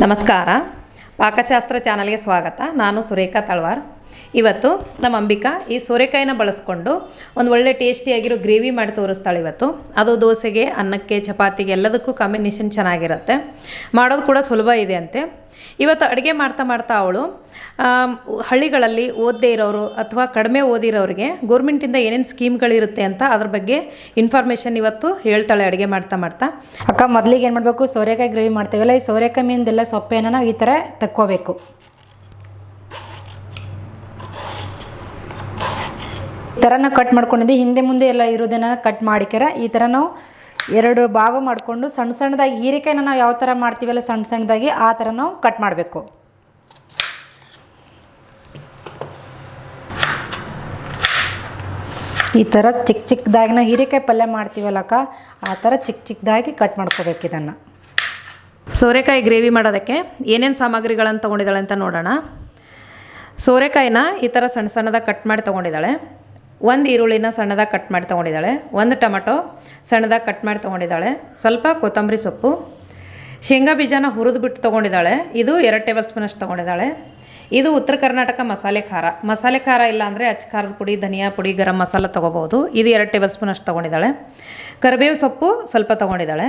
ನಮಸ್ಕಾರ. ಪಾಕಶಾಸ್ತ್ರ ಚಾನಲ್ಗೆ ಸ್ವಾಗತ. ನಾನು ಸುರೇಖಾ ತಳ್ವಾರ್. ಇವತ್ತು ನಮ್ಮ ಅಂಬಿಕಾ ಈ ಸೋರೆಕಾಯಿನ ಬಳಸ್ಕೊಂಡು ಒಂದು ಒಳ್ಳೆ ಟೇಸ್ಟಿಯಾಗಿರೋ ಗ್ರೇವಿ ಮಾಡಿ ತೋರಿಸ್ತಾಳೆ ಇವತ್ತು. ಅದು ದೋಸೆಗೆ, ಅನ್ನಕ್ಕೆ, ಚಪಾತಿಗೆ ಎಲ್ಲದಕ್ಕೂ ಕಾಂಬಿನೇಷನ್ ಚೆನ್ನಾಗಿರುತ್ತೆ. ಮಾಡೋದು ಕೂಡ ಸುಲಭ ಇದೆ ಅಂತೆ. ಇವತ್ತು ಅಡುಗೆ ಮಾಡ್ತಾ ಮಾಡ್ತಾ ಅವಳು ಹಳ್ಳಿಗಳಲ್ಲಿ ಓದದೇ ಇರೋರು ಅಥವಾ ಕಡಿಮೆ ಓದಿರೋರಿಗೆ ಗೌರ್ಮೆಂಟಿಂದ ಏನೇನು ಸ್ಕೀಮ್ಗಳಿರುತ್ತೆ ಅಂತ ಅದ್ರ ಬಗ್ಗೆ ಇನ್ಫಾರ್ಮೇಷನ್ ಇವತ್ತು ಹೇಳ್ತಾಳೆ ಅಡುಗೆ ಮಾಡ್ತಾ ಮಾಡ್ತಾ. ಅಕ್ಕ, ಮೊದಲಿಗೆ ಏನು ಮಾಡಬೇಕು? ಸೋರೆಕಾಯಿ ಗ್ರೇವಿ ಮಾಡ್ತೀವಲ್ಲ, ಈ ಸೋರೆಕಾಯಿ ಮೀನ್ದೆಲ್ಲ ಸೊಪ್ಪೆನ ನಾವು ಈ ಥರ ತಕ್ಕೋಬೇಕು. ಈ ಥರ ನಾವು ಕಟ್ ಮಾಡ್ಕೊಂಡಿದ್ದೆ. ಹಿಂದೆ ಮುಂದೆ ಎಲ್ಲ ಇರೋದನ್ನ ಕಟ್ ಮಾಡಿಕ್ಯಾರ. ಈ ಥರ ನಾವು ಎರಡು ಭಾಗ ಮಾಡಿಕೊಂಡು ಸಣ್ಣ ಸಣ್ಣದಾಗಿ ಹೀರೆಕಾಯಿನ ನಾವು ಯಾವ ಥರ ಮಾಡ್ತೀವಲ್ಲ ಸಣ್ಣ ಸಣ್ಣದಾಗಿ ಆ ಥರ ನಾವು ಕಟ್ ಮಾಡಬೇಕು. ಈ ಥರ ಚಿಕ್ಕ ಚಿಕ್ಕದಾಗಿ ನಾವು ಹೀರೆಕಾಯಿ ಪಲ್ಯ ಮಾಡ್ತೀವಲ್ಲಕ್ಕ ಆ ಥರ ಚಿಕ್ಕ ಚಿಕ್ಕದಾಗಿ ಕಟ್ ಮಾಡ್ಕೋಬೇಕು ಇದನ್ನು. ಸೋರೆಕಾಯಿ ಗ್ರೇವಿ ಮಾಡೋದಕ್ಕೆ ಏನೇನು ಸಾಮಗ್ರಿಗಳನ್ನು ತೊಗೊಂಡಿದ್ದಾಳೆ ಅಂತ ನೋಡೋಣ. ಸೋರೆಕಾಯಿನ ಈ ಥರ ಸಣ್ಣ ಸಣ್ಣದಾಗಿ ಕಟ್ ಮಾಡಿ ತೊಗೊಂಡಿದ್ದಾಳೆ. ಒಂದು ಈರುಳ್ಳಿನ ಸಣ್ಣದಾಗಿ ಕಟ್ ಮಾಡಿ ತೊಗೊಂಡಿದ್ದಾಳೆ, ಒಂದು ಟೊಮಟೊ ಸಣ್ಣದಾಗಿ ಕಟ್ ಮಾಡಿ ತೊಗೊಂಡಿದ್ದಾಳೆ, ಸ್ವಲ್ಪ ಕೊತ್ತಂಬರಿ ಸೊಪ್ಪು, ಶೇಂಗಾ ಬೀಜನ ಹುರಿದು ಬಿಟ್ಟು ತೊಗೊಂಡಿದ್ದಾಳೆ, ಇದು ಎರಡು ಟೇಬಲ್ ಸ್ಪೂನಷ್ಟು ತೊಗೊಂಡಿದ್ದಾಳೆ. ಇದು ಉತ್ತರ ಕರ್ನಾಟಕ ಮಸಾಲೆ ಖಾರ. ಮಸಾಲೆ ಖಾರ ಇಲ್ಲ ಅಂದರೆ ಅಚ್ಚ ಖಾರದ ಪುಡಿ, ಧನಿಯಾ ಪುಡಿ, ಗರಂ ಮಸಾಲ ತೊಗೋಬೋದು ಇದು ಎರಡು ಟೇಬಲ್ ಸ್ಪೂನ್ ಅಷ್ಟು ತೊಗೊಂಡಿದ್ದಾಳೆ. ಕರಿಬೇವು ಸೊಪ್ಪು ಸ್ವಲ್ಪ ತೊಗೊಂಡಿದ್ದಾಳೆ.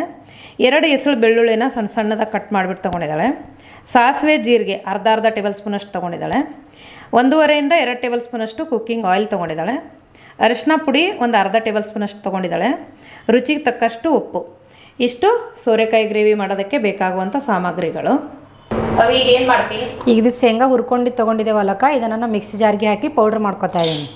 ಎರಡು ಎಸಳು ಬೆಳ್ಳುಳ್ಳಿನ ಸಣ್ಣ ಸಣ್ಣದಾಗಿ ಕಟ್ ಮಾಡಿಬಿಟ್ಟು ತೊಗೊಂಡಿದ್ದಾಳೆ. ಸಾಸಿವೆ ಜೀರಿಗೆ ಅರ್ಧ ಅರ್ಧ ಟೇಬಲ್ ಸ್ಪೂನಷ್ಟು ತೊಗೊಂಡಿದ್ದಾಳೆ. ಒಂದೂವರೆಯಿಂದ ಎರಡು ಟೇಬಲ್ ಸ್ಪೂನಷ್ಟು ಕುಕ್ಕಿಂಗ್ ಆಯಿಲ್ ತೊಗೊಂಡಿದ್ದಾಳೆ. ಅರಿಶಿನ ಪುಡಿ ಒಂದು ಅರ್ಧ ಟೇಬಲ್ ಸ್ಪೂನ್ ಅಷ್ಟು ತೊಗೊಂಡಿದ್ದಾಳೆ. ರುಚಿಗೆ ತಕ್ಕಷ್ಟು ಉಪ್ಪು. ಇಷ್ಟು ಸೋರೆಕಾಯಿ ಗ್ರೇವಿ ಮಾಡೋದಕ್ಕೆ ಬೇಕಾಗುವಂಥ ಸಾಮಗ್ರಿಗಳು. ಈಗ ಏನು ಮಾಡ್ತೀನಿ ಈಗ ಇದು ಶೇಂಗಾ ಹುರ್ಕೊಂಡು ತೊಗೊಂಡಿದ್ದೇವಲ್ಲಕ್ಕ ಇದನ್ನು ನಾನು ಮಿಕ್ಸಿ ಜಾರ್ಗೆ ಹಾಕಿ ಪೌಡ್ರ್ ಮಾಡ್ಕೊತಾ ಇದ್ದೀನಿ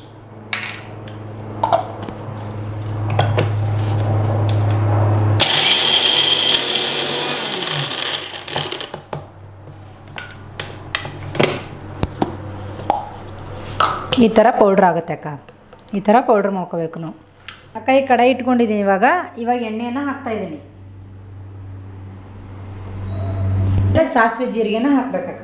ಈ ಥರ ಪೌಡ್ರ್ ಆಗುತ್ತೆ ಅಕ್ಕ. ಈ ಥರ ಪೌಡ್ರ್ ಮಾಡ್ಕೋಬೇಕು ನಾವು. ಅಕ್ಕ ಈ ಕಡಾಯಿ ಇಟ್ಕೊಂಡಿದ್ದೀನಿ ಇವಾಗ. ಇವಾಗ ಎಣ್ಣೆಯನ್ನು ಹಾಕ್ತಾ ಇದ್ದೀನಿ. ಇಲ್ಲ ಸಾಸಿವೆ ಜೀರಿಗೆನ ಹಾಕ್ಬೇಕಕ್ಕ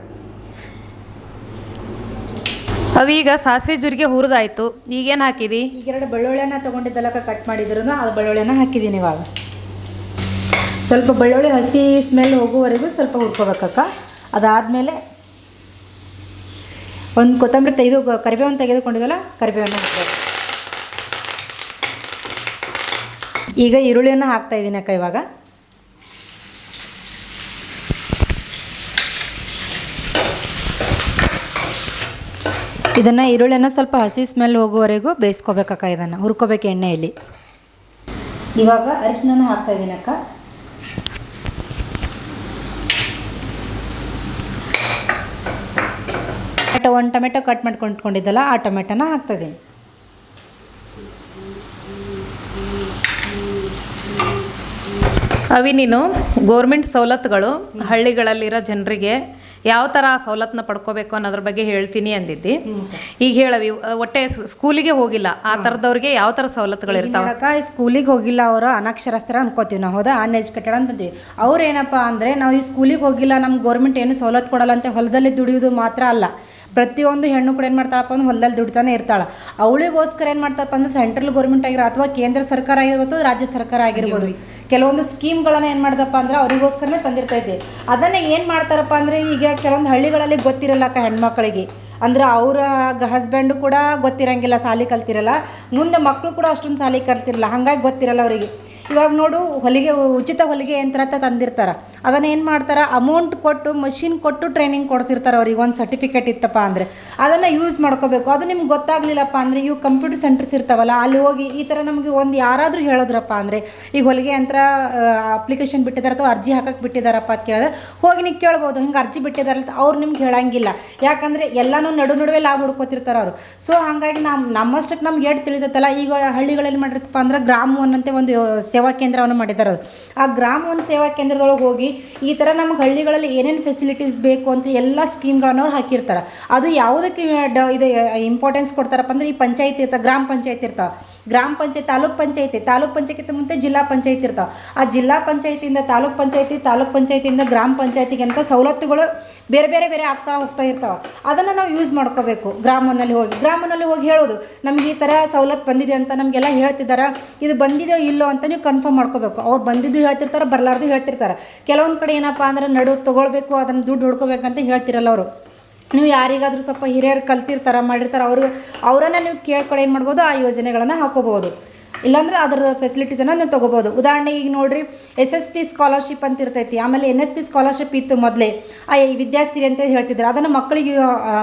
ಅವೀಗ ಸಾಸಿವೆ ಜೀರಿಗೆ ಹುರಿದಾಯ್ತು. ಈಗೇನು ಹಾಕಿದಿ? ಈಗ ಎರಡು ಬೆಳ್ಳುಳ್ಳಿನ ತೊಗೊಂಡಿದ್ದಲ್ಲಕ್ಕ ಕಟ್ ಮಾಡಿದ್ರು ಅದು ಬೆಳ್ಳುಳ್ಳಿನ ಹಾಕಿದ್ದೀನಿ ಇವಾಗ. ಸ್ವಲ್ಪ ಬೆಳ್ಳುಳ್ಳಿ ಹಸಿ ಸ್ಮೆಲ್ ಹೋಗುವವರೆಗೂ ಸ್ವಲ್ಪ ಹುರ್ಕೋಬೇಕಕ್ಕ. ಅದಾದಮೇಲೆ ಒಂದು ಕೊತ್ತಂಬರಿ ತೆಗೆದು ಕರಿಬೇವನ್ನು ತೆಗೆದುಕೊಂಡಿದ್ದಲ್ಲ ಕರಿಬೇವನ್ನು ಹಾಕ್ಬೇಕು ಈಗ ಈರುಳ್ಳಿಯನ್ನು ಹಾಕ್ತಾ ಇದ್ದೀನಿ ಅಕ್ಕ ಇವಾಗ. ಇದನ್ನು ಈರುಳ್ಳಿಯನ್ನು ಸ್ವಲ್ಪ ಹಸಿ ಸ್ಮೆಲ್ ಹೋಗುವವರೆಗೂ ಬೇಯಿಸ್ಕೋಬೇಕಕ್ಕ ಇದನ್ನು, ಹುರ್ಕೋಬೇಕು ಎಣ್ಣೆಯಲ್ಲಿ. ಇವಾಗ ಅರಿಶಿನ ಹಾಕ್ತಾ ಇದ್ದೀನಿ ಅಕ್ಕ. ಟೊಮೆಟೊ, ಒಂದು ಟೊಮೆಟೊ ಕಟ್ ಮಾಡ್ಕೊಂಡ್ಕೊಂಡಿದ್ದಲ್ಲ ಆ ಟೊಮೆಟೊನ ಹಾಕ್ತಾ ಇದ್ದೀನಿ. ಅವಿ ನೀನು ಗೋರ್ಮೆಂಟ್ ಸವಲತ್ತುಗಳು ಹಳ್ಳಿಗಳಲ್ಲಿರೋ ಜನರಿಗೆ ಯಾವ ಥರ ಸವಲತ್ತನ್ನ ಪಡ್ಕೋಬೇಕು ಅನ್ನೋದ್ರ ಬಗ್ಗೆ ಹೇಳ್ತೀನಿ ಅಂದಿದ್ದಿ. ಈಗ ಹೇಳವಿ ಒಟ್ಟೆ ಸ್ಕೂಲಿಗೆ ಹೋಗಿಲ್ಲ ಆ ಥರದವ್ರಿಗೆ ಯಾವ ಥರ ಸವಲತ್ತುಗಳು ಇರ್ತಾವೆ? ಸ್ಕೂಲಿಗೆ ಹೋಗಿಲ್ಲ ಅವರು ಅನಕ್ಷರಸ್ಥರ ಅನ್ಕೋತೀವಿ ನಾವು ಹೌದಾ? ಅನ್ಎಜುಕೇಟೆಡ್ ಅಂತಂತೀವಿ ಅವ್ರು ಏನಪ್ಪ ಅಂದರೆ ನಾವು ಈ ಸ್ಕೂಲಿಗೆ ಹೋಗಿಲ್ಲ ನಮ್ಮ ಗೌರ್ಮೆಂಟ್ ಏನು ಸವಲತ್ತು ಕೊಡಲ್ಲ ಅಂತ ಹೊಲದಲ್ಲಿ ದುಡಿಯೋದು ಮಾತ್ರ ಅಲ್ಲ. ಪ್ರತಿಯೊಂದು ಹೆಣ್ಣು ಕೂಡ ಏನು ಮಾಡ್ತಾಳಪ್ಪ ಅಂದ್ರೆ ಹೊಲದಲ್ಲಿ ದುಡ್ತಾನೆ ಇರ್ತಾಳೆ. ಅವಳಿಗೋಸ್ಕರ ಏನು ಮಾಡ್ತಪ್ಪ ಅಂದ್ರೆ ಸೆಂಟ್ರಲ್ ಗೌರ್ಮೆಂಟ್ ಆಗಿರೋ ಅಥವಾ ಕೇಂದ್ರ ಸರ್ಕಾರ ಆಗಿರ್ಬೋದು ರಾಜ್ಯ ಸರ್ಕಾರ ಆಗಿರ್ಬೋದು. ಕೆಲವೊಂದು ಸ್ಕೀಮ್ಗಳನ್ನ ಏನು ಮಾಡ್ದಪ್ಪ ಅಂದ್ರೆ ಅವರಿಗೋಸ್ಕರನೇ ತಂದಿರ್ತೈತಿ ಅದನ್ನು ಏನು ಮಾಡ್ತಾರಪ್ಪ ಅಂದರೆ ಈಗ ಕೆಲವೊಂದು ಹಳ್ಳಿಗಳಲ್ಲಿ ಗೊತ್ತಿರಲ್ಲಕ್ಕ ಹೆಣ್ಮಕ್ಳಿಗೆ. ಅಂದ್ರೆ ಅವರ ಹಸ್ಬೆಂಡು ಕೂಡ ಗೊತ್ತಿರಂಗಿಲ್ಲ ಸಾಲಿ ಕಲ್ತಿರಲ್ಲ. ಮುಂದೆ ಮಕ್ಕಳು ಕೂಡ ಅಷ್ಟೊಂದು ಸಾಲಿ ಕಲ್ತಿರಲ್ಲ. ಹಾಗಾಗಿ ಗೊತ್ತಿರಲ್ಲ ಅವರಿಗೆ. ಇವಾಗ ನೋಡು, ಹೊಲಿಗೆ, ಉಚಿತ ಹೊಲಿಗೆ ಯಂತ್ರ ಅಂತ ತಂದಿರ್ತಾರೆ. ಅದನ್ನು ಏನು ಮಾಡ್ತಾರೆ? ಅಮೌಂಟ್ ಕೊಟ್ಟು ಮಷಿನ್ ಕೊಟ್ಟು ಟ್ರೈನಿಂಗ್ ಕೊಡ್ತಿರ್ತಾರೆ ಅವ್ರಿಗೆ. ಒಂದು ಸರ್ಟಿಫಿಕೇಟ್ ಇತ್ತಪ್ಪ ಅಂದರೆ. ಅದನ್ನು ಯೂಸ್ ಮಾಡ್ಕೋಬೇಕು. ಅದು ನಿಮ್ಗೆ ಗೊತ್ತಾಗಲಿಲ್ಲಪ್ಪ ಅಂದರೆ, ಇವು ಕಂಪ್ಯೂಟರ್ ಸೆಂಟರ್ಸ್ ಇರ್ತಾವಲ್ಲ, ಅಲ್ಲಿ ಹೋಗಿ ಈ ಥರ ನಮಗೆ ಒಂದು ಯಾರಾದರೂ ಹೇಳಿದ್ರಪ್ಪ ಅಂದರೆ ಈಗ ಹೊಲಿಗೆ ಯಂತ್ರ ಅಪ್ಲಿಕೇಶನ್ ಬಿಟ್ಟಿದ್ದಾರೆ ಅಥವಾ ಅರ್ಜಿ ಹಾಕಕ್ಕೆ ಬಿಟ್ಟಿದ್ದಾರಪ್ಪ ಅಂತ ಕೇಳಿದ್ರೆ, ಹೋಗಿ ನೀವು ಕೇಳ್ಬೋದು. ಹಿಂಗೆ ಅರ್ಜಿ ಬಿಟ್ಟಿದ್ದಾರೆ ಅಂತ ಅವ್ರು ನಿಮ್ಗೆ ಹೇಳಂಗಿಲ್ಲ. ಯಾಕಂದರೆ ಎಲ್ಲನೂ ನಡು ನಡುವೆ ಲಾಭ ಹುಡ್ಕೋತಿರ್ತಾರೆ ಅವರು. ಸೊ ಹಾಗಾಗಿ ನಮ್ಮ ನಮ್ಮಷ್ಟಕ್ಕೆ ನಮ್ಗೆ ಎಷ್ಟು ತಿಳಿದತ್ತಲ್ಲ ಈಗ ಹಳ್ಳಿಗಳಲ್ಲಿ ಮಾಡಿರ್ತಪ್ಪ ಅಂದ್ರೆ ಗ್ರಾಮ ಅಂತ ಒಂದು ಸೇವಾ ಕೇಂದ್ರವನ್ನು ಮಾಡಿದ್ದಾರೆ. ಆ ಗ್ರಾಮ ಒಂದು ಸೇವಾ ಕೇಂದ್ರದೊಳಗೆ ಹೋಗಿ ಈ ಥರ ನಮ್ಗೆ ಹಳ್ಳಿಗಳಲ್ಲಿ ಏನೇನು ಫೆಸಿಲಿಟೀಸ್ ಬೇಕು ಅಂತ ಎಲ್ಲ ಸ್ಕೀಮ್ಗಳನ್ನು ಅವ್ರು ಹಾಕಿರ್ತಾರೆ ಅದು ಯಾವುದಕ್ಕೆ ಇದು ಇಂಪಾರ್ಟೆನ್ಸ್ ಕೊಡ್ತಾರಪ್ಪ ಅಂದ್ರೆ ಈ ಪಂಚಾಯತಿ ಇರ್ತಾವೆ ಗ್ರಾಮ ಪಂಚಾಯತ್ ಇರ್ತಾವೆ ಗ್ರಾಮ ಪಂಚಾಯತ್, ತಾಲೂಕ್ ಪಂಚಾಯತಿ ತಾಲೂಕ್ ಪಂಚಾಯತಿ ಮುಂದೆ ಜಿಲ್ಲಾ ಪಂಚಾಯತಿ ಇರ್ತಾವೆ. ಆ ಜಿಲ್ಲಾ ಪಂಚಾಯತಿಯಿಂದ ತಾಲೂಕ್ ಪಂಚಾಯತಿ, ತಾಲೂಕ್ ಪಂಚಾಯತಿಯಿಂದ ಗ್ರಾಮ ಪಂಚಾಯತಿಗೆ ಅಂತ ಸವಲತ್ತುಗಳು ಬೇರೆ ಬೇರೆ ಬೇರೆ ಆಗ್ತಾ ಹೋಗ್ತಾ ಇರ್ತಾವೆ. ಅದನ್ನು ನಾವು ಯೂಸ್ ಮಾಡ್ಕೋಬೇಕು. ಗ್ರಾಮನಲ್ಲಿ ಹೋಗಿ ಗ್ರಾಮನಲ್ಲಿ ಹೋಗಿ ಹೇಳೋದು, ನಮ್ಗೆ ಈ ಥರ ಸವಲತ್ತು ಬಂದಿದೆ ಅಂತ ನಮಗೆಲ್ಲ ಹೇಳ್ತಿದ್ದಾರೆ ಇದು ಬಂದಿದೆಯೋ ಇಲ್ಲೋ ಅಂತ ನೀವು ಕನ್ಫರ್ಮ್ ಮಾಡ್ಕೋಬೇಕು. ಅವ್ರು ಬಂದಿದ್ದು ಹೇಳ್ತಿರ್ತಾರೆ, ಬರಲಾರ್ದು ಹೇಳ್ತಿರ್ತಾರೆ. ಕೆಲವೊಂದು ಕಡೆ ಏನಪ್ಪ ಅಂದ್ರೆ ನಡು ತೊಗೊಳ್ಬೇಕು, ಅದನ್ನು ದುಡ್ಡು ಹುಡ್ಕೋಬೇಕಂತ ಹೇಳ್ತಿರಲ್ಲ ಅವರು. ನೀವು ಯಾರಿಗಾದರೂ ಸ್ವಲ್ಪ ಹಿರಿಯರು ಕಲ್ತಿರ್ತಾರೆ, ಮಾಡಿರ್ತಾರೆ ಅವರು ಅವರನ್ನು ನೀವು ಕೇಳ್ಕೊಂಡು ಏನು ಮಾಡ್ಬೋದು? ಆ ಯೋಜನೆಗಳನ್ನು ಹಾಕೋಬೋದು ಇಲ್ಲಾಂದ್ರೆ ಅದರ ಫೆಸಿಲಿಟೀಸನ್ನು ನೀವು ತೊಗೋಬೋದು. ಉದಾಹರಣೆಗೆ ಈಗ ನೋಡ್ರಿ ಎಸ್ ಎಸ್ ಪಿ ಸ್ಕಾಲರ್ಶಿಪ್ ಅಂತ ಇರ್ತೈತಿ. ಆಮೇಲೆ ಎನ್ ಎಸ್ ಪಿ ಸ್ಕಾಲರ್ಶಿಪ್ ಇತ್ತು ಮೊದಲೇ. ಆ ವಿದ್ಯಾಸಿರಿ ಅಂತ ಹೇಳ್ತಿದ್ರು. ಅದನ್ನು ಮಕ್ಕಳಿಗೆ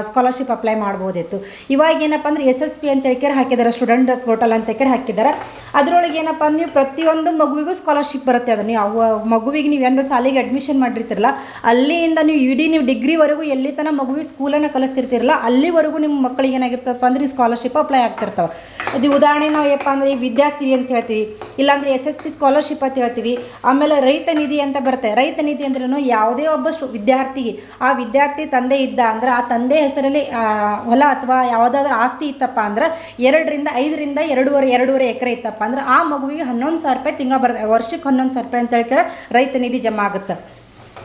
ಸ್ಕಾಲರ್ಶಿಪ್ ಅಪ್ಲೈ ಮಾಡ್ಬೋದಿತ್ತು. ಇವಾಗ ಏನಪ್ಪ ಅಂದ್ರೆ ಎಸ್ ಎಸ್ ಪಿ ಅಂತ ಕೇರ್ ಹಾಕಿದ್ದಾರೆ ಸ್ಟೂಡೆಂಟ್ ಪೋರ್ಟಲ್ ಅಂತ ಕೇರ್ ಹಾಕಿದ್ದಾರೆ ಅದರೊಳಗೆ ಏನಪ್ಪ ಅಂದ್ರೆ ನೀವು ಪ್ರತಿಯೊಂದು ಮಗುವಿಗೂ ಸ್ಕಾಲರ್ಶಿಪ್ ಬರುತ್ತೆ. ಅದನ್ನ ನೀವು ಮಗುವಿಗೆ ನೀವು ಎಂದ ಸಾಲಿಗೆ ಅಡ್ಮಿಷನ್ ಮಾಡಿರ್ತಿರಲ್ಲ, ಅಲ್ಲಿಂದ ನೀವು ಇಡೀ ನೀವು ಡಿಗ್ರಿವರೆಗೂ ಎಲ್ಲಿ ತನಕ ಮಗುವಿಗೆ ಸ್ಕೂಲನ್ನು ಕಲಿಸ್ತಿರ್ತಿರಲ್ಲ, ಅಲ್ಲಿವರೆಗೂ ನಿಮ್ಮ ಮಕ್ಕಳಿಗೆ ಏನಾಗಿರ್ತಪ್ಪ ಅಂದ್ರೆ ಸ್ಕಾಲರ್ಶಿಪ್ ಅಪ್ಲೈ ಆಗ್ತಿರ್ತಾವೆ. ಅದು ಉದಾಹರಣೆ ನಾವು ಏನಪ್ಪ ಅಂದ್ರೆ ಈ ವಿದ್ಯಾಸಿರಿ ಅಂತ ಹೇಳ್ತೀವಿ. ಇಲ್ಲಾಂದರೆ ಎಸ್ ಎಸ್ ಪಿ ಸ್ಕಾಲರ್ಶಿಪ್ ಅಂತ ಹೇಳ್ತೀವಿ. ಆಮೇಲೆ ರೈತ ನಿಧಿ ಅಂತ ಬರುತ್ತೆ. ರೈತ ನಿಧಿ ಅಂದ್ರೂ ಯಾವುದೇ ಒಬ್ಬ ವಿದ್ಯಾರ್ಥಿಗೆ ಆ ವಿದ್ಯಾರ್ಥಿ ತಂದೆ ಇದ್ದ ಅಂದ್ರೆ ಆ ತಂದೆ ಹೆಸರಲ್ಲಿ ಹೊಲ ಅಥವಾ ಯಾವುದಾದ್ರೂ ಆಸ್ತಿ ಇತ್ತಪ್ಪ ಅಂದ್ರೆ ಎರಡರಿಂದ ಐದರಿಂದ ಎರಡೂವರೆ ಎರಡೂವರೆ ಎಕರೆ ಇತ್ತಪ್ಪ ಅಂದ್ರೆ ಆ ಮಗುವಿಗೆ ಹನ್ನೊಂದು ಸಾವಿರ ರೂಪಾಯಿ ತಿಂಗಳ ಬರುತ್ತೆ ವರ್ಷಕ್ಕೆ ಹನ್ನೊಂದು ಸಾವಿರ ರೂಪಾಯಿ ಅಂತ ಹೇಳ್ತಾರೆ ರೈತ ನಿಧಿ ಜಮಾ ಆಗುತ್ತೆ.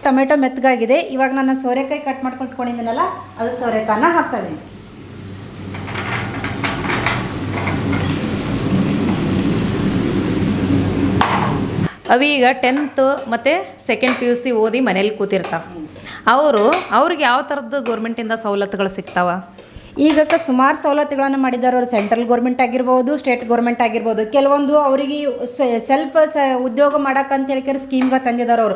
ಟೊಮೆಟೊ ಮೆತ್ತಗಾಗಿದೆ. ಇವಾಗ ನಾನು ಸೋರೆಕಾಯಿ ಕಟ್ ಮಾಡ್ಕೊಂಡು ಇಟ್ಕೊಂಡಿದ್ದೀನಲ್ಲ ಅದು ಸೋರೆಕಾಯನ್ನ ಹಾಕ್ತಾ ಇದ್ದೀನಿ. ಅವಿ ಈಗ ಟೆಂತ್ ಮತ್ತು ಸೆಕೆಂಡ್ ಪಿ ಯು ಸಿ ಓದಿ ಮನೇಲಿ ಕೂತಿರ್ತಾವೆ. ಅವರು, ಅವ್ರಿಗೆ ಯಾವ ಥರದ್ದು ಗೌರ್ಮೆಂಟಿಂದ ಸವಲತ್ತುಗಳು ಸಿಗ್ತಾವ? ಈಗ ಸುಮಾರು ಸವಲತ್ತುಗಳನ್ನು ಮಾಡಿದ್ದಾರೆ ಅವರು ಸೆಂಟ್ರಲ್ ಗೌರ್ಮೆಂಟ್ ಆಗಿರ್ಬೋದು, ಸ್ಟೇಟ್ ಗೌರ್ಮೆಂಟ್ ಆಗಿರ್ಬೋದು. ಕೆಲವೊಂದು ಅವರಿಗೆ ಸೆಲ್ಫ್ ಸ, ಉದ್ಯೋಗ ಮಾಡಕ್ಕಂತ ಹೇಳಿ ಸ್ಕೀಮ್ಗಳು ತಂದಿದ್ದಾರೆ ಅವರು.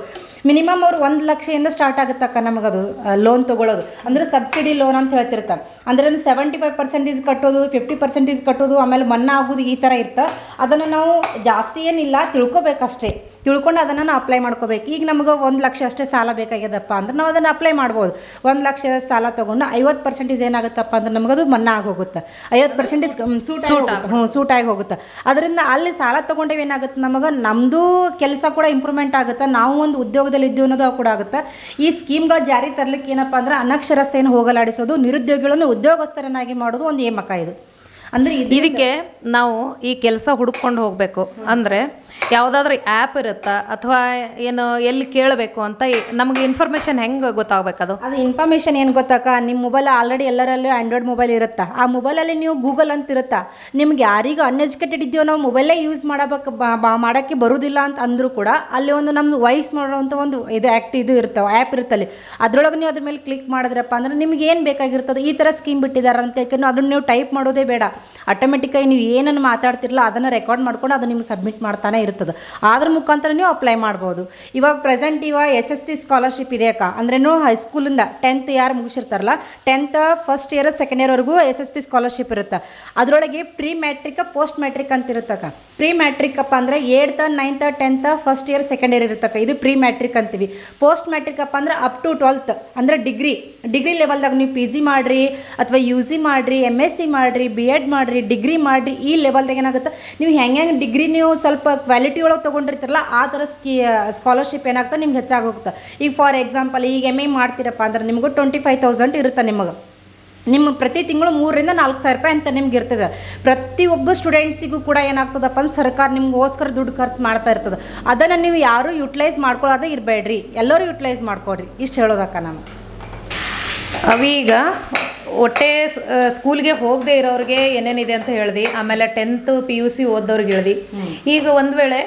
ಮಿನಿಮಮ್ ಅವ್ರು ಒಂದು ಲಕ್ಷದಿಂದ ಸ್ಟಾರ್ಟ್ ಆಗುತ್ತಕ್ಕ ನಮಗದು ಲೋನ್ ತೊಗೊಳೋದು. ಅಂದರೆ ಸಬ್ಸಿಡಿ ಲೋನ್ ಅಂತ ಹೇಳ್ತಿರ್ತಾರೆ ಅಂದರೆ ಸೆವೆಂಟಿ ಫೈವ್ ಪರ್ಸೆಂಟೇಜ್ ಕಟ್ಟೋದು ಫಿಫ್ಟಿ ಪರ್ಸೆಂಟೇಜ್ ಕಟ್ಟೋದು, ಆಮೇಲೆ ಮನ್ನಾ ಆಗೋದು ಈ ಥರ ಇರ್ತಾ. ಅದನ್ನು ನಾವು ಜಾಸ್ತಿ ಏನಿಲ್ಲ, ತಿಳ್ಕೊಬೇಕಷ್ಟೇ. ತಿಳ್ಕೊಂಡು ಅದನ್ನು ನಾವು ಅಪ್ಲೈ ಮಾಡ್ಕೋಬೇಕು. ಈಗ ನಮಗೆ ಒಂದು ಲಕ್ಷ ಅಷ್ಟೇ ಸಾಲ ಬೇಕಾಗ್ಯದಪ್ಪ ಅಂದ್ರೆ ನಾವು ಅದನ್ನು ಅಪ್ಲೈ ಮಾಡ್ಬೋದು. ಒಂದು ಲಕ್ಷ ಸಾಲ ತೊಗೊಂಡು ಐವತ್ತು ಪರ್ಸೆಂಟೇಜ್ ಏನಾಗುತ್ತಪ್ಪ ಅಂದ್ರೆ ನಮಗದು ಮನ್ನಾ ಆಗೋಗುತ್ತೆ. ಐವತ್ತು ಪರ್ಸೆಂಟೇಜ್ ಸೂಟ್ ಹ್ಞೂ ಸೂಟ್ ಆಗಿ ಹೋಗುತ್ತೆ. ಅದರಿಂದ ಅಲ್ಲಿ ಸಾಲ ತೊಗೊಂಡೇವೆ ಏನಾಗುತ್ತೆ ನಮಗೆ? ನಮ್ಮದು ಕೆಲಸ ಕೂಡ ಇಂಪ್ರೂವ್ಮೆಂಟ್ ಆಗುತ್ತೆ. ನಾವು ಒಂದು ಉದ್ಯೋಗದಲ್ಲಿ ಇದ್ದೀವಿ ಅನ್ನೋದು ಕೂಡ ಆಗುತ್ತೆ. ಈ ಸ್ಕೀಮ್ಗಳ ಜಾರಿ ತರಲಿಕ್ಕೆ ಏನಪ್ಪ ಅಂದ್ರೆ ಅನಕ್ಷರಸ್ಥೆಯನ್ನು ಹೋಗಲಾಡಿಸೋದು ನಿರುದ್ಯೋಗಿಗಳನ್ನು ಉದ್ಯೋಗಸ್ಥರನ್ನಾಗಿ ಮಾಡೋದು ಒಂದು ಏಮಕ ಇದು. ಅಂದರೆ ಇದಕ್ಕೆ ನಾವು ಈ ಕೆಲಸ ಹುಡುಕೊಂಡು ಹೋಗಬೇಕು. ಅಂದರೆ ಯಾವುದಾದ್ರೂ ಆ್ಯಪ್ ಇರುತ್ತಾ? ಅಥವಾ ಏನು ಎಲ್ಲಿ ಕೇಳಬೇಕು ಅಂತ ನಮಗೆ ಇನ್ಫಾರ್ಮೇಷನ್ ಹೆಂಗೆ ಗೊತ್ತಾಗಬೇಕದು? ಅದು ಇನ್ಫಾರ್ಮೇಷನ್ ಏನು ಗೊತ್ತಾಕ? ನಿಮ್ಮ ಮೊಬೈಲ್ ಆಲ್ರೆಡಿ ಎಲ್ಲರಲ್ಲೂ ಆ್ಯಂಡ್ರಾಯ್ಡ್ ಮೊಬೈಲ್ ಇರುತ್ತಾ? ಆ ಮೊಬೈಲಲ್ಲಿ ನೀವು ಗೂಗಲ್ ಅಂತ ಇರುತ್ತಾ? ನಿಮ್ಗೆ ಯಾರಿಗೂ ಅನ್ಎಜುಕೇಟೆಡ್ ಇದೆಯೋ ನಾವು ಮೊಬೈಲೇ ಯೂಸ್ ಮಾಡಬೇಕು ಮಾಡೋಕ್ಕೆ ಬರೋದಿಲ್ಲ ಅಂತ ಅಂದರೂ ಕೂಡ ಅಲ್ಲಿ ಒಂದು ನಮ್ಮದು ವಾಯ್ಸ್ ಮಾಡೋವಂಥ ಒಂದು ಇದು ಆ್ಯಕ್ಟ್ ಇದು ಇರ್ತಾವೆ ಆ್ಯಪ್ ಇರುತ್ತಲ್ಲಿ. ಅದರೊಳಗೆ ನೀವು ಅದ್ರ ಮೇಲೆ ಕ್ಲಿಕ್ ಮಾಡಿದ್ರಪ್ಪ ಅಂದ್ರೆ ನಿಮ್ಗೆ ಏನು ಬೇಕಾಗಿರ್ತದೆ? ಈ ಥರ ಸ್ಕೀಮ್ ಬಿಟ್ಟಿದ್ದಾರೆ ಅಂತ ಯಾಕೆಂದ್ರೆ ಅದನ್ನು ನೀವು ಟೈಪ್ ಮಾಡೋದೇ ಬೇಡ. ಆಟೋಮೆಟಿಕ್ಕಾಗಿ ನೀವು ಏನನ್ನು ಮಾತಾಡ್ತಿರಲ್ಲ ಅದನ್ನು ರೆಕಾರ್ಡ್ ಮಾಡ್ಕೊಂಡು ಅದು ನಿಮ್ಗೆ ಸಬ್ಮಿಟ್ ಮಾಡ್ತಾನೆ ಇರ್ತದೆ. ಅದ್ರ ಮುಖಾಂತರ ನೀವು ಅಪ್ಲೈ ಮಾಡ್ಬೋದು. ಇವಾಗ ಪ್ರೆಸೆಂಟ್ ಇವಾಗ ಎಸ್ ಎಸ್ ಪಿ ಸ್ಕಾಲರ್ಶಿಪ್ ಇದೆ ಅಕ್ಕ. ಅಂದ್ರೇನು ಹೈಸ್ಕೂಲಿಂದ ಟೆಂತ್ ಯಾರು ಮುಗಿಸಿರ್ತಾರಲ್ಲ ಟೆಂತ್ ಫಸ್ಟ್ ಇಯರ್ ಸೆಕೆಂಡ್ ಇಯರ್ವರೆಗೂ ಎಸ್ ಎಸ್ ಪಿ ಸ್ಕಾಲರ್ಶಿಪ್ ಇರುತ್ತೆ. ಅದರೊಳಗೆ ಪ್ರೀ ಮ್ಯಾಟ್ರಿಕ್ ಪೋಸ್ಟ್ ಮ್ಯಾಟ್ರಿಕ್ ಅಂತ ಇರುತ್ತಕ್ಕ ಪ್ರೀ ಮ್ಯಾಟ್ರಿಕ್ ಅಪ್ಪ ಅಂದರೆ eighth ninth tenth first year second year ಇರುತ್ತಕ್ಕ ಇದು ಪ್ರೀ ಮ್ಯಾಟ್ರಿಕ್ ಅಂತೀವಿ. ಪೋಸ್ಟ್ ಮ್ಯಾಟ್ರಿಕ್ ಅಪ್ಪ ಅಂದರೆ ಅಪ್ ಟು ಟ್ವೆಲ್ತ್ ಅಂದರೆ ಡಿಗ್ರಿ ಡಿಗ್ರಿ ಲೆವೆಲ್ದಾಗ ನೀವು ಪಿ ಜಿ ಮಾಡಿರಿ, ಅಥವಾ ಯು ಜಿ ಮಾಡಿರಿ ಎಂ ಎಸ್ ಸಿ ಮಾಡಿರಿ ಬಿ ಎಡ್ ಮಾಡಿರಿ ಡಿಗ್ರಿ ಮಾಡಿರಿ, ಈ ಲೆವೆಲ್ದಾಗ ಏನಾಗುತ್ತೆ? ನೀವು ಹೆಂಗೆ ಹೆಂಗೆ ಡಿಗ್ರಿ ನೀವು ಸ್ವಲ್ಪ ಕ್ವಾಲಿಟಿ ಒಳಗೆ ತೊಗೊಂಡಿರ್ತಿರಲ್ಲ, ಆ ಥರ ಸ್ಕೀ ಸ್ಕಾಲರ್ಶಿಪ್ ಏನಾಗ್ತದೆ ನಿಮ್ಗೆ ಹೆಚ್ಚಾಗಿ ಹೋಗ್ತದೆ ಈಗ ಫಾರ್ ಎಕ್ಸಾಂಪಲ್ ಈಗ ಎಂ ಐ ಮಾಡ್ತೀರಪ್ಪ ಅಂದ್ರೆ ನಿಮಗೂ ಟ್ವೆಂಟಿ ಫೈವ್ ತೌಸಂಡ್ ಇರುತ್ತೆ ನಿಮಗೆ. ನಿಮ್ಮ ಪ್ರತಿ ತಿಂಗಳು ಮೂರರಿಂದ ನಾಲ್ಕು ಸಾವಿರ ರೂಪಾಯಿ ಅಂತ ನಿಮ್ಗೆ ಇರ್ತದೆ. ಪ್ರತಿಯೊಬ್ಬ ಸ್ಟೂಡೆಂಟ್ಸಿಗೂ ಕೂಡ ಏನಾಗ್ತದಪ್ಪ ಅಂದ್ರೆ ಸರ್ಕಾರ ನಿಮ್ಗೋಸ್ಕರ ದುಡ್ಡು ಖರ್ಚು ಮಾಡ್ತಾ ಇರ್ತದೆ. ಅದನ್ನು ನೀವು ಯಾರೂ ಯುಟಿಲೈಸ್ ಮಾಡ್ಕೊಳ್ಳೋದೇ ಇರಬೇಡ್ರಿ. ಎಲ್ಲರೂ ಯುಟಿಲೈಸ್ ಮಾಡ್ಕೊಡ್ರಿ ಇಷ್ಟು ಹೇಳೋದಕ್ಕ ನಾನು. ಅವೀಗ ಒಟ್ಟೆ ಸ್ಕೂಲ್ಗೆ ಹೋಗದೆ ಇರೋರಿಗೆ ಏನೇನಿದೆ ಅಂತ ಹೇಳ್ದು. ಆಮೇಲೆ ಟೆಂತ್ ಪಿ ಯು ಸಿ ಓದೋರಿಗೆ ಹೇಳ್ದು. ಈಗ ಒಂದು ವೇಳೆ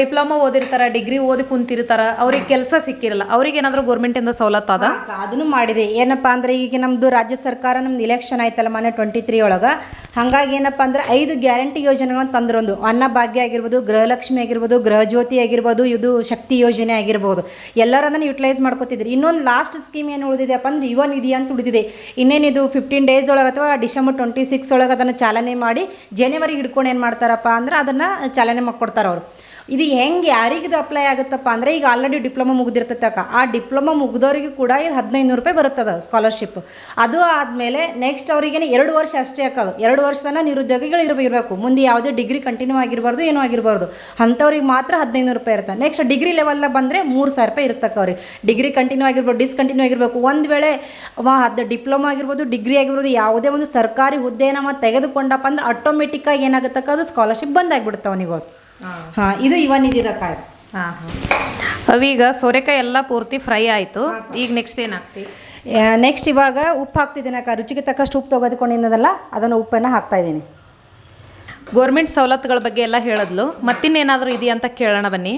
ಡಿಪ್ಲೊಮಾ ಓದಿರ್ತಾರ, ಡಿಗ್ರಿ ಓದಿ ಕುಂತಿರ್ತಾರ, ಅವ್ರಿಗೆ ಕೆಲಸ ಸಿಕ್ಕಿರಲ್ಲ, ಅವ್ರಿಗೆ ಏನಾದರೂ ಗೌರ್ಮೆಂಟಿಂದ ಸವಲತ್ತು ಅದ ಅದನ್ನು ಮಾಡಿದೆ. ಏನಪ್ಪ ಅಂದ್ರೆ ಈಗ ನಮ್ದು ರಾಜ್ಯ ಸರ್ಕಾರ ನಮ್ದು ಇಲೆಕ್ಷನ್ ಆಯ್ತಲ್ಲ ಮೊನ್ನೆ ಟ್ವೆಂಟಿ ತ್ರೀ ಒಳಗೆ. ಹಾಗಾಗಿ ಏನಪ್ಪ ಅಂದ್ರೆ ಐದು ಗ್ಯಾರಂಟಿ ಯೋಜನೆಗಳನ್ನು ತಂದ್ರೊಂದು. ಅನ್ನಭಾಗ್ಯ ಆಗಿರ್ಬೋದು, ಗೃಹಲಕ್ಷ್ಮಿ ಆಗಿರ್ಬೋದು ಗೃಹ ಜ್ಯೋತಿ ಆಗಿರ್ಬೋದು, ಇದು ಶಕ್ತಿ ಯೋಜನೆ ಆಗಿರ್ಬೋದು. ಎಲ್ಲರೂ ಅದನ್ನು ಯುಟಿಲೈಸ್ ಮಾಡ್ಕೋತಿದ್ರು ಇನ್ನೊಂದು ಲಾಸ್ಟ್ ಸ್ಕೀಮ್ ಏನು ಉಳಿದಿದೆಯಪ್ಪ ಅಂದ್ರೆ ಯುವ ನಿಧಿ ಅಂತ ಉಳಿದಿದೆ. ಇನ್ನೇನಿದು ಫಿಫ್ಟೀನ್ ಡೇಸ್ ಒಳಗೆ ಅಥವಾ ಡಿಸೆಂಬರ್ ಟ್ವೆಂಟಿ ಸಿಕ್ಸ್ ಒಳಗೆ ಅದನ್ನು ಚಾಲನೆ ಮಾಡಿ ಜನವರಿ ಹಿಡ್ಕೊಂಡು ಏನು ಮಾಡ್ತಾರಪ್ಪ ಅಂದ್ರೆ ಅದನ್ನು ಚಾಲನೆ ಮಾಡಿಕೊಡ್ತಾರೆ ಅವರು. ಇದು ಹೆಂಗೆ ಯಾರಿಗೆ ಇದು ಅಪ್ಲೈ ಆಗುತ್ತಪ್ಪ ಅಂದರೆ ಈಗ ಆಲ್ರೆಡಿ ಡಿಪ್ಲೊಮಾ ಮುಗಿದಿರ್ತಕ್ಕ ಆ ಡಿಪ್ಲೊಮಾ ಮುಗಿದವರಿಗೆ ಕೂಡ ಇದು ಹದಿನೈದು ನೂರು ರೂಪಾಯಿ ಬರುತ್ತದ ಸ್ಕಾಲರ್ಶಿಪ್ ಅದು ಆದಮೇಲೆ ನೆಕ್ಸ್ಟ್ ಅವರಿಗೆ ಎರಡು ವರ್ಷ ಅಷ್ಟೇ ಅಕ್ಕ ಎರಡು ವರ್ಷ ನಿರುದ್ಯೋಗಿಗಳು ಇರಬೇಕು. ಮುಂದೆ ಯಾವುದೇ ಡಿಗ್ರಿ ಕಂಟಿನ್ಯೂ ಆಗಿರಬಾರ್ದು, ಏನೂ ಆಗಿರಬಾರ್ದು. ಅಂಥವ್ರಿಗೆ ಮಾತ್ರ ಹದಿನೈದು ರೂಪಾಯಿ ಇರುತ್ತೆ. ನೆಕ್ಸ್ಟ್ ಡಿಗ್ರಿ ಲೆವೆಲ್ದಾಗ ಬಂದರೆ ಮೂರು ಸಾವಿರ ರೂಪಾಯಿ ಇರ್ತಕ್ಕ ಅವ್ರಿಗೆ. ಡಿಗ್ರಿ ಕಂಟಿನ್ಯೂ ಆಗಿರ್ಬೋದು ಡಿಸ್ಕಂಟಿನ್ಯೂ ಆಗಿರಬೇಕು. ಒಂದು ವೇಳೆ ಅದು ಡಿಪ್ಲೊಮಾ ಆಗಿರ್ಬೋದು ಡಿಗ್ರಿ ಆಗಿರ್ಬೋದು, ಯಾವುದೇ ಒಂದು ಸರ್ಕಾರಿ ಹುದ್ದೆ ನಮ್ಮ ತೆಗೆದುಕೊಂಡಪ್ಪ ಅಂದ್ರೆ ಆಟೋಮೆಟಿಕ್ಕಾಗಿ ಏನಾಗುತ್ತಕ್ಕ ಅದು ಸ್ಕಾಲರ್ಶಿಪ್ ಬಂದಾಗ್ಬಿಡುತ್ತೆ ಅವನಿಗೋಸ್ ಹಾಂ. ಇದು ಇವನ್ ಕಾಯಿ ಹಾಂ ಅವೀಗ ಸೋರೆಕಾಯಿ ಎಲ್ಲ ಪೂರ್ತಿ ಫ್ರೈ ಆಯಿತು. ಈಗ ನೆಕ್ಸ್ಟ್ ಏನಾಗ್ತಿ? ನೆಕ್ಸ್ಟ್ ಇವಾಗ ಉಪ್ಪು ಹಾಕ್ತಿದ್ದೀನಕ್ಕ ರುಚಿಗೆ ತಕ್ಕಷ್ಟು ಉಪ್ಪು ತೆಗೆದುಕೊಂಡಿದ್ದಲ್ಲ ಅದನ್ನು ಉಪ್ಪನ್ನು ಹಾಕ್ತಾ ಇದ್ದೀನಿ. ಗೌರ್ಮೆಂಟ್ ಸವಲತ್ತುಗಳ ಬಗ್ಗೆ ಎಲ್ಲ ಹೇಳಿದ್ಲು. ಮತ್ತಿನ್ನೇನಾದರೂ ಇದೆಯಾ ಅಂತ ಕೇಳೋಣ ಬನ್ನಿ.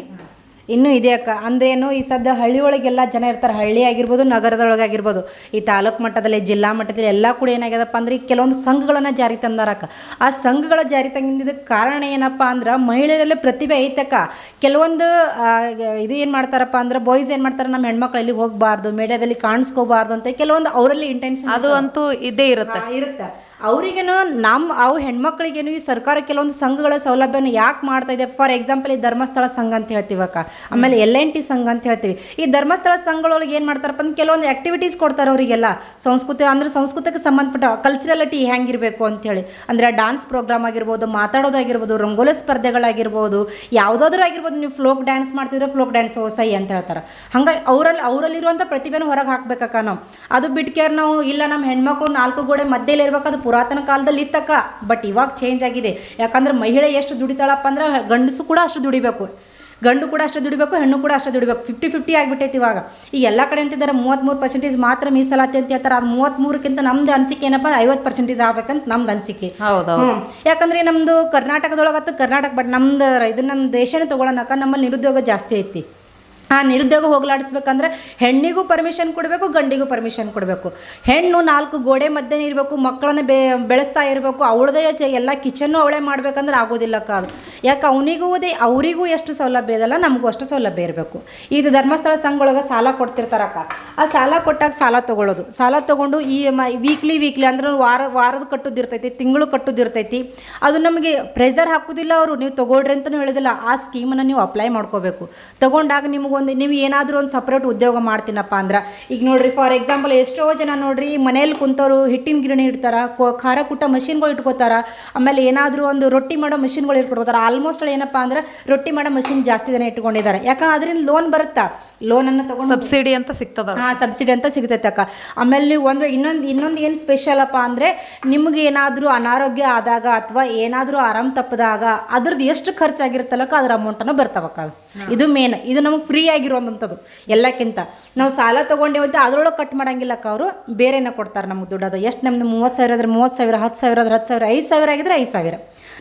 ಇನ್ನೂ ಇದೆ ಅಕ್ಕ. ಅಂದ್ರೇನು ಈ ಸದ್ಯ ಹಳ್ಳಿ ಒಳಗೆಲ್ಲ ಜನ ಇರ್ತಾರೆ. ಹಳ್ಳಿ ಆಗಿರ್ಬೋದು ನಗರದೊಳಗೆ ಆಗಿರ್ಬೋದು. ಈ ತಾಲೂಕು ಮಟ್ಟದಲ್ಲಿ ಜಿಲ್ಲಾ ಮಟ್ಟದಲ್ಲಿ ಎಲ್ಲ ಕೂಡ ಏನಾಗ್ಯದಪ್ಪ ಅಂದ್ರೆ ಈ ಕೆಲವೊಂದು ಸಂಘಗಳನ್ನು ಜಾರಿ ತಂದಾರಕ್ಕ ಆ ಸಂಘಗಳ ಜಾರಿ ತಂದಿದ್ದಕ್ಕೆ ಕಾರಣ ಏನಪ್ಪ ಅಂದ್ರೆ ಮಹಿಳೆಯರಲ್ಲಿ ಪ್ರತಿಭೆ ಐತಕ್ಕ ಕೆಲವೊಂದು ಇದು ಏನು ಮಾಡ್ತಾರಪ್ಪ ಅಂದ್ರೆ ಬಾಯ್ಸ್ ಏನು ಮಾಡ್ತಾರೆ ನಮ್ಮ ಹೆಣ್ಮಕ್ಳು ಎಲ್ಲಿ ಹೋಗಬಾರ್ದು ಮೀಡಿಯಾದಲ್ಲಿ ಕಾಣಿಸ್ಕೋಬಾರ್ದು ಅಂತ ಕೆಲವೊಂದು ಅವರಲ್ಲಿ ಇಂಟೆನ್ಷನ್ ಅದು ಅಂತೂ ಇದೇ ಇರುತ್ತೆ. ಇರುತ್ತೆ. ಅವರಿಗೇನು ನಮ್ಮ ಅವು ಹೆಣ್ಮಕ್ಳಿಗೇನು ಈ ಸರ್ಕಾರ ಕೆಲವೊಂದು ಸಂಘಗಳ ಸೌಲಭ್ಯನ ಯಾಕೆ ಮಾಡ್ತಾ ಇದೆ? ಫಾರ್ ಎಕ್ಸಾಂಪಲ್ ಈ ಧರ್ಮಸ್ಥಳ ಸಂಘ ಅಂತ ಹೇಳ್ತೀವಕ್ಕ ಆಮೇಲೆ ಎಲ್ ಎನ್ ಟಿ ಸಂಘ ಅಂತ ಹೇಳ್ತೀವಿ. ಈ ಧರ್ಮಸ್ಥಳ ಸಂಘಗಳೊಳಗೆ ಏನು ಮಾಡ್ತಾರಪ್ಪ ಅಂದ್ರೆ ಕೆಲವೊಂದು ಆ್ಯಕ್ಟಿವಿಟೀಸ್ ಕೊಡ್ತಾರೆ ಅವರಿಗೆಲ್ಲ. ಸಂಸ್ಕೃತಿ, ಅಂದ್ರೆ ಸಂಸ್ಕೃತಕ್ಕೆ ಸಂಬಂಧಪಟ್ಟ ಕಲ್ಚರಲಿಟಿ ಹೆಂಗಿರಬೇಕು ಅಂತೇಳಿ ಅಂದರೆ ಡಾನ್ಸ್ ಪ್ರೋಗ್ರಾಮ್ ಆಗಿರ್ಬೋದು, ಮಾತಾಡೋದಾಗಿರ್ಬೋದು, ರಂಗೋಲಿ ಸ್ಪರ್ಧೆಗಳಾಗಿರ್ಬೋದು, ಯಾವುದಾದ್ರೂ ಆಗಿರ್ಬೋದು ನೀವು ಫ್ಲೋಕ್ ಡ್ಯಾನ್ಸ್ ಮಾಡ್ತಿದ್ರೆ ಫ್ಲೋಕ್ ಡ್ಯಾನ್ಸ್ ಸೈ ಅಂತ ಹೇಳ್ತಾರೆ. ಹಂಗಾಗಿ ಅವರಲ್ಲಿ ಅವರಲ್ಲಿರುವಂಥ ಪ್ರತಿಭೆನ ಹೊರಗೆ ಹಾಕ್ಬೇಕಕ್ಕ ನಾವು. ಅದು ಬಿಟ್ಕೇರ್ ನಾವು ಇಲ್ಲ ನಮ್ಮ ಹೆಣ್ಮಕ್ಳು ನಾಲ್ಕು ಗೋಡೆ ಮಧ್ಯೆಲಿ ಇರ್ಬೇಕು, ಅದು ಪುರಾತನ ಕಾಲದಲ್ಲಿ ಇತ್ತಕ್ಕ. ಬಟ್ ಇವಾಗ ಚೇಂಜ್ ಆಗಿದೆ. ಯಾಕಂದ್ರೆ ಮಹಿಳೆ ಎಷ್ಟು ದುಡಿತಾಳಪ್ಪ ಅಂದ್ರೆ ಗಂಡಸು ಕೂಡ ಅಷ್ಟು ದುಡಿಬೇಕು. ಗಂಡು ಕೂಡ ಅಷ್ಟು ದುಡಿಬೇಕು ಹೆಣ್ಣು ಕೂಡ ಅಷ್ಟು ದುಡಿಬೇಕು. ಫಿಫ್ಟಿ ಫಿಫ್ಟಿ ಆಗಿಬಿಟ್ಟೈತಿ ಇವಾಗ. ಈಗ ಎಲ್ಲ ಕಡೆ ಅಂತಿದ್ದಾರೆ ಮೂವತ್ತ್ಮೂರು ಪರ್ಸೆಂಟೇಜ್ ಮಾತ್ರ ಮೀಸಲಾತಿ ಅಂತ ಹೇಳ್ತಾರೆ. ಅದು ಮೂವತ್ತ್ಮೂರಕ್ಕಿಂತ ನಮ್ದು ಅನಿಸಿಕೆ ಏನಪ್ಪ? ಐವತ್ತು ಪರ್ಸೆಂಟೇಜ್ ಆಗ್ಬೇಕಂತ ನಮ್ದು ಅನಿಸಿಕೆ. ಹೌದು. ಯಾಕಂದ್ರೆ ನಮ್ದು ಕರ್ನಾಟಕದೊಳಗತ್ತು ಕರ್ನಾಟಕ ಬಟ್ ನಮ್ದು ಇದು ನಮ್ಮ ದೇಶನೇ ತೊಗೊಳ್ಳೋಣಕ್ಕ ನಮ್ಮಲ್ಲಿ ನಿರುದ್ಯೋಗ ಜಾಸ್ತಿ ಐತಿ. ಆ ನಿರುದ್ಯೋಗ ಹೋಗ್ಲಾಡಿಸ್ಬೇಕಂದ್ರೆ ಹೆಣ್ಣಿಗೂ ಪರ್ಮಿಷನ್ ಕೊಡಬೇಕು, ಗಂಡಿಗೂ ಪರ್ಮಿಷನ್ ಕೊಡಬೇಕು. ಹೆಣ್ಣು ನಾಲ್ಕು ಗೋಡೆ ಮಧ್ಯೆ ಇರಬೇಕು, ಮಕ್ಕಳನ್ನ ಬೆ, ಬೆಳೆಸ್ತಾ ಇರಬೇಕು, ಅವಳದೇ ಚ, ಎಲ್ಲ ಕಿಚನ್ನು ಅವಳೇ ಮಾಡ್ಬೇಕಂದ್ರೆ ಆಗೋದಿಲ್ಲ ಕಾದು ಯಾಕೆ ಅವನಿಗೂ ಅದೇ, ಅವರಿಗೂ ಎಷ್ಟು ಸೌಲಭ್ಯ ಇದಲ್ಲ ನಮಗೂ ಅಷ್ಟು ಸೌಲಭ್ಯ ಇರಬೇಕು. ಇದು ಧರ್ಮಸ್ಥಳ ಸಂಘೊಳಗೆ ಸಾಲ ಕೊಡ್ತಿರ್ತಾರಕ್ಕ. ಆ ಸಾಲ ಕೊಟ್ಟಾಗ ಸಾಲ ತೊಗೊಳ್ಳೋದು. ಸಾಲ ತೊಗೊಂಡು ಈ ವೀಕ್ಲಿ ವೀಕ್ಲಿ ಅಂದ್ರೆ ವಾರ, ವಾರದ ಕಟ್ಟೋದಿರ್ತೈತಿ ತಿಂಗಳು ಕಟ್ಟೋದಿರ್ತೈತಿ ಅದು ನಮಗೆ ಪ್ರೆಷರ್ ಹಾಕೋದಿಲ್ಲ ಅವರು, ನೀವು ತೊಗೊಳ್ರಿ ಅಂತಲೂ ಹೇಳೋದಿಲ್ಲ. ಆ ಸ್ಕೀಮನ್ನು ನೀವು ಅಪ್ಲೈ ಮಾಡ್ಕೋಬೇಕು. ತಗೊಂಡಾಗ ನಿಮಗೊಂದು ನೀವು ಏನಾದರೂ ಒಂದು ಸಪ್ರೇಟ್ ಉದ್ಯೋಗ ಮಾಡ್ತೀನಪ್ಪ ಅಂದ್ರೆ, ಈಗ ನೋಡ್ರಿ ಫಾರ್ ಎಕ್ಸಾಂಪಲ್ ಎಷ್ಟೋ ಜನ ನೋಡ್ರಿ ಮನೇಲಿ ಕುಂತವರು ಹಿಟ್ಟಿನ ಗಿರಣಿ ಇಡ್ತಾರೆ ಖಾರ ಕುಟ್ಟ ಮಷಿನ್ಗಳು ಇಟ್ಕೋತಾರ, ಆಮೇಲೆ ಏನಾದರೂ ಒಂದು ರೊಟ್ಟಿ ಮಾಡೋ ಮಷಿನ್ಗಳು ಇಟ್ಕೊಡ್ತಾರೆ ಆಲ್ಮೋಸ್ಟ್ ಏನಪ್ಪ ಅಂದ್ರೆ ರೊಟ್ಟಿ ಮಾಡೋ ಮಷಿನ್ ಜಾಸ್ತಿ ಜನ ಇಟ್ಕೊಂಡಿದ್ದಾರೆ. ಯಾಕಂದ್ರೆ ಅದರಿಂದ ಲೋನ್ ಬರುತ್ತಾ? ಲೋನನ್ನು ತಗೊಂಡು ಸಬ್ಸಿಡಿ ಅಂತ ಸಿಗ್ತದ ಹಾಂ ಸಬ್ಸಿಡಿ ಅಂತ ಸಿಗ್ತೈತೆ ಅಕ್ಕ. ಆಮೇಲೆ ನೀವು ಒಂದು ಇನ್ನೊಂದು ಇನ್ನೊಂದು ಏನು ಸ್ಪೆಷಲ್ ಅಪ್ಪ ಅಂದರೆ ನಿಮ್ಗೆ ಏನಾದರೂ ಅನಾರೋಗ್ಯ ಆದಾಗ ಅಥವಾ ಏನಾದರೂ ಆರಾಮ್ ತಪ್ಪದಾಗ ಅದ್ರದ್ದು ಎಷ್ಟು ಖರ್ಚಾಗಿರ್ತಲ್ಲಕ್ಕ ಅದ್ರ ಅಮೌಂಟನ್ನು ಬರ್ತಾವಕ್ಕ ಅದು ಇದು ಮೇನ್ ಇದು ನಮಗೆ ಫ್ರೀ ಆಗಿರುವಂಥದ್ದು ಎಲ್ಲಕ್ಕಿಂತ. ನಾವು ಸಾಲ ತೊಗೊಂಡೇವಂತ ಅದರೊಳಗೆ ಕಟ್ ಮಾಡಂಗಿಲ್ಲಕ್ಕ ಅವರು. ಬೇರೆನೇ ಕೊಡ್ತಾರೆ ನಮ್ಗೆ ದುಡ್ಡು ಅದು. ಎಷ್ಟು ನಮ್ದು ಮೂವತ್ತು ಸಾವಿರ ಆದರೆ ಮೂವತ್ತು ಸಾವಿರ ಹತ್ತು ಸಾವಿರ ಆದ್ರೆ ಹತ್ತು ಸಾವಿರ ಐದು ಸಾವಿರ ಆಗಿದ್ರೆ ಐದು ಸಾವಿರ.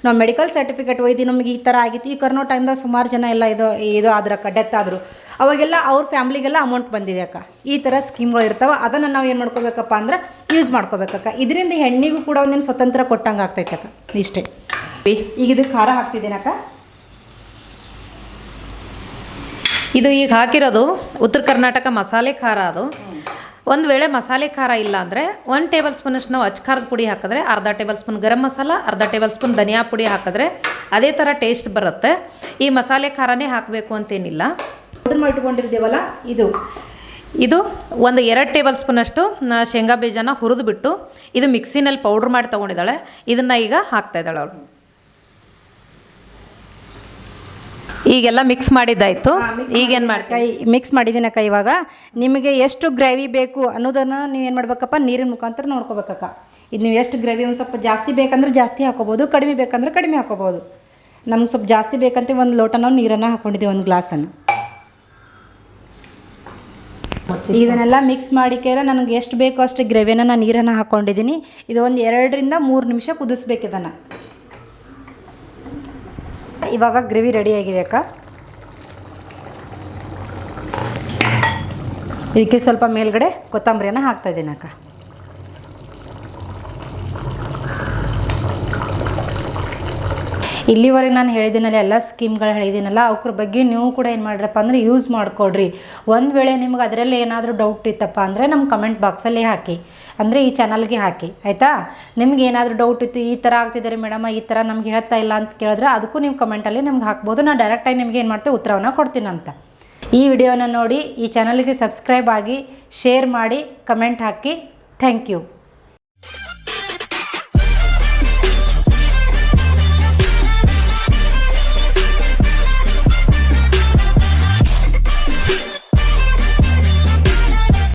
ನಾವು ಮೆಡಿಕಲ್ ಸರ್ಟಿಫಿಕೇಟ್ ಒಯ್ದು ನಮಗೆ ಈ ಥರ ಆಗಿತ್ತು. ಈ ಕರೋನಾ ಟೈಮ್ದಾಗ ಸುಮಾರು ಜನ ಎಲ್ಲ ಇದು ಇದು ಆದ್ರಕ್ಕ ಡೆತ್ ಆದರು. ಅವಾಗೆಲ್ಲ ಅವ್ರ ಫ್ಯಾಮ್ಲಿಗೆಲ್ಲ ಅಮೌಂಟ್ ಬಂದಿದೆ ಅಕ್ಕ. ಈ ಥರ ಸ್ಕೀಮ್ಗಳು ಇರ್ತಾವೆ, ಅದನ್ನು ನಾವು ಏನು ಮಾಡ್ಕೋಬೇಕಪ್ಪ ಅಂದ್ರೆ ಯೂಸ್ ಮಾಡ್ಕೋಬೇಕಕ್ಕ ಇದರಿಂದ ಹೆಣ್ಣಿಗೂ ಕೂಡ ಒಂದೇನು ಸ್ವತಂತ್ರ ಕೊಟ್ಟಂಗೆ ಆಗ್ತೈತೆ ಅಕ್ಕ. ಇಷ್ಟೇ. ಈಗ ಇದು ಖಾರ ಹಾಕ್ತಿದ್ದೀನಕ್ಕ ಇದು ಈಗ ಹಾಕಿರೋದು ಉತ್ತರ ಕರ್ನಾಟಕ ಮಸಾಲೆ ಖಾರ ಅದು. ಒಂದು ವೇಳೆ ಮಸಾಲೆ ಖಾರ ಇಲ್ಲ ಅಂದರೆ ಒಂದು ಟೇಬಲ್ ಸ್ಪೂನಷ್ಟು ನಾವು ಅಚ್ಕಾರದ ಪುಡಿ ಹಾಕಿದ್ರೆ ಅರ್ಧ ಟೇಬಲ್ ಸ್ಪೂನ್ ಗರಂ ಮಸಾಲ, ಅರ್ಧ ಟೇಬಲ್ ಸ್ಪೂನ್ ಧನಿಯಾ ಪುಡಿ ಹಾಕಿದ್ರೆ ಅದೇ ಥರ ಟೇಸ್ಟ್ ಬರುತ್ತೆ. ಈ ಮಸಾಲೆ ಖಾರನೇ ಹಾಕಬೇಕು ಅಂತೇನಿಲ್ಲ. ಮಾಡಿಟ್ಕೊಂಡಿರ್ತೀವಲ್ಲ ಇದು. ಇದು ಒಂದು ಎರಡು ಟೇಬಲ್ ಸ್ಪೂನಷ್ಟು ಶೇಂಗಾ ಬೀಜನ ಹುರಿದು ಬಿಟ್ಟು ಇದು ಮಿಕ್ಸಿನಲ್ಲಿ ಪೌಡ್ರ್ ಮಾಡಿ ತೊಗೊಂಡಿದ್ದಾಳೆ. ಇದನ್ನು ಈಗ ಹಾಕ್ತಾ ಇದ್ದಾಳೆ ಅವಳು. ಈಗೆಲ್ಲ ಮಿಕ್ಸ್ ಮಾಡಿದ್ದಾಯಿತು. ಈಗೇನು ಮಾಡ್ತೀವಿ? ಮಿಕ್ಸ್ ಮಾಡಿದ್ದೀನಕ್ಕ ಇವಾಗ. ನಿಮಗೆ ಎಷ್ಟು ಗ್ರೇವಿ ಬೇಕು ಅನ್ನೋದನ್ನು ನೀವು ಏನು ಮಾಡ್ಬೇಕಪ್ಪ? ನೀರಿನ ಮುಖಾಂತರ ನೋಡ್ಕೋಬೇಕಕ್ಕ. ಇದು ನೀವು ಎಷ್ಟು ಗ್ರೇವಿ ಒಂದು ಸ್ವಲ್ಪ ಜಾಸ್ತಿ ಬೇಕಂದ್ರೆ ಜಾಸ್ತಿ ಹಾಕೋಬೋದು ಕಡಿಮೆ ಬೇಕಂದ್ರೆ ಕಡಿಮೆ ಹಾಕೋಬೋದು. ನಮ್ಗೆ ಸ್ವಲ್ಪ ಜಾಸ್ತಿ ಬೇಕಂತ ಒಂದು ಲೋಟ ನಾವು ನೀರನ್ನು ಹಾಕ್ಕೊಂಡಿದ್ದೀವಿ ಒಂದು ಗ್ಲಾಸನ್ನು. ಇದನ್ನೆಲ್ಲ ಮಿಕ್ಸ್ ಮಾಡಿಕೆಲ್ಲ ನನಗೆ ಎಷ್ಟು ಬೇಕೋ ಅಷ್ಟು ಗ್ರೇವಿನ ನಾನು ನೀರನ್ನು ಹಾಕ್ಕೊಂಡಿದ್ದೀನಿ ಇದು ಒಂದು ಎರಡರಿಂದ ಮೂರು ನಿಮಿಷ ಕುದಿಸ್ಬೇಕು ಇದನ್ನು. ಇವಾಗ ಗ್ರೇವಿ ರೆಡಿ ಆಗಿದೆ ಅಕ್ಕ. ಇದಕ್ಕೆ ಸ್ವಲ್ಪ ಮೇಲ್ಗಡೆ ಕೊತ್ತಂಬರಿಯನ್ನು ಹಾಕ್ತಾಯಿದ್ದೀನಿ ಅಕ್ಕ. ಇಲ್ಲಿವರೆಗೆ ನಾನು ಹೇಳಿದ್ದೀನಲ್ಲ ಎಲ್ಲ ಸ್ಕೀಮ್ಗಳು ಹೇಳಿದ್ದೀನಲ್ಲ ಅವ್ರ ಬಗ್ಗೆ ನೀವು ಕೂಡ ಏನು ಮಾಡ್ರಪ್ಪ ಅಂದರೆ ಯೂಸ್ ಮಾಡಿಕೊಡ್ರಿ. ಒಂದು ವೇಳೆ ನಿಮ್ಗೆ ಅದರಲ್ಲಿ ಏನಾದರೂ ಡೌಟ್ ಇತ್ತಪ್ಪ ಅಂದರೆ ನಮ್ಮ ಕಮೆಂಟ್ ಬಾಕ್ಸಲ್ಲಿ ಹಾಕಿ, ಅಂದರೆ ಈ ಚಾನಲ್ಗೆ ಹಾಕಿ, ಆಯಿತಾ? ನಿಮ್ಗೆ ಏನಾದರೂ ಡೌಟ್ ಇತ್ತು, ಈ ಥರ ಆಗ್ತಿದ್ದಾರೆ ಮೇಡಮ್, ಈ ಥರ ನಮ್ಗೆ ಹೇಳ್ತಾ ಇಲ್ಲ ಅಂತ ಕೇಳಿದ್ರೆ ಅದಕ್ಕೂ ನೀವು ಕಮೆಂಟಲ್ಲಿ ನಿಮ್ಗೆ ಹಾಕ್ಬೋದು. ನಾನು ಡೈರೆಕ್ಟಾಗಿ ನಿಮಗೆ ಏನು ಮಾಡ್ತೇವೆ ಉತ್ತರವನ್ನು ಕೊಡ್ತೀನಂತ ಈ ವಿಡಿಯೋನ ನೋಡಿ, ಈ ಚಾನಲ್ಗೆ ಸಬ್ಸ್ಕ್ರೈಬ್ ಆಗಿ ಶೇರ್ ಮಾಡಿ ಕಮೆಂಟ್ ಹಾಕಿ ಥ್ಯಾಂಕ್ ಯು